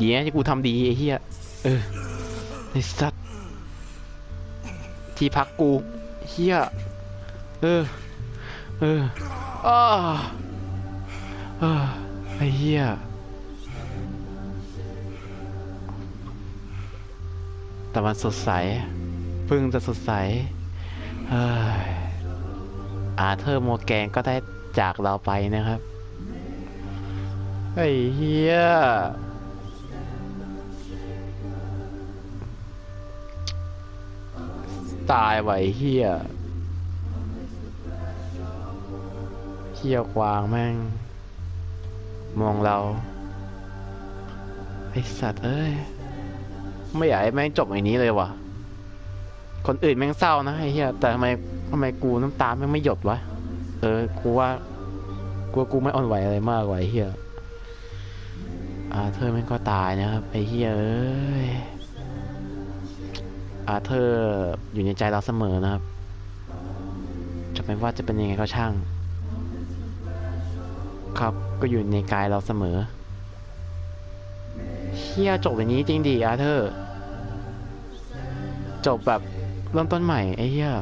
ดีนะที่กูทำดีไอ้เหี้ยเออไอ้สัตว์ที่พักกูเหี้ยเออ เอออ้าเออไอ้เหี้ยแต่มันสดใสพิ่งจะสดใสเฮ้ยอาเธอร์โมแกนก็ได้จากเราไปนะครับ ไอ้เฮีย ตายไหวเฮียเฮียกวางแม่ง มองเรา ไอสัตว์เอ้ย ไม่อยากให้แม่งจบอย่างนี้เลยว่ะ คนอื่นแม่งเศร้านะไอเหี้ยแต่ทำไมทำไมกูน้ำตาแม่งไม่หยดวะ เออ กูว่า กูกูไม่อ่อนไหวอะไรมากกว่าไอ้เหี้ยอาเธอแม่งก็ตายนะครับไอเหี้ยเอ้ย อาเธอร์อยู่ในใจเราเสมอนะครับ จะไม่ว่าจะเป็นยังไงก็ช่าง ครับก็อยู่ในกายเราเสมอเฮียจบอย่างนี้จริงดีอาเธอร์ จบแบบเริ่มต้นใหม่ไอ้เฮีย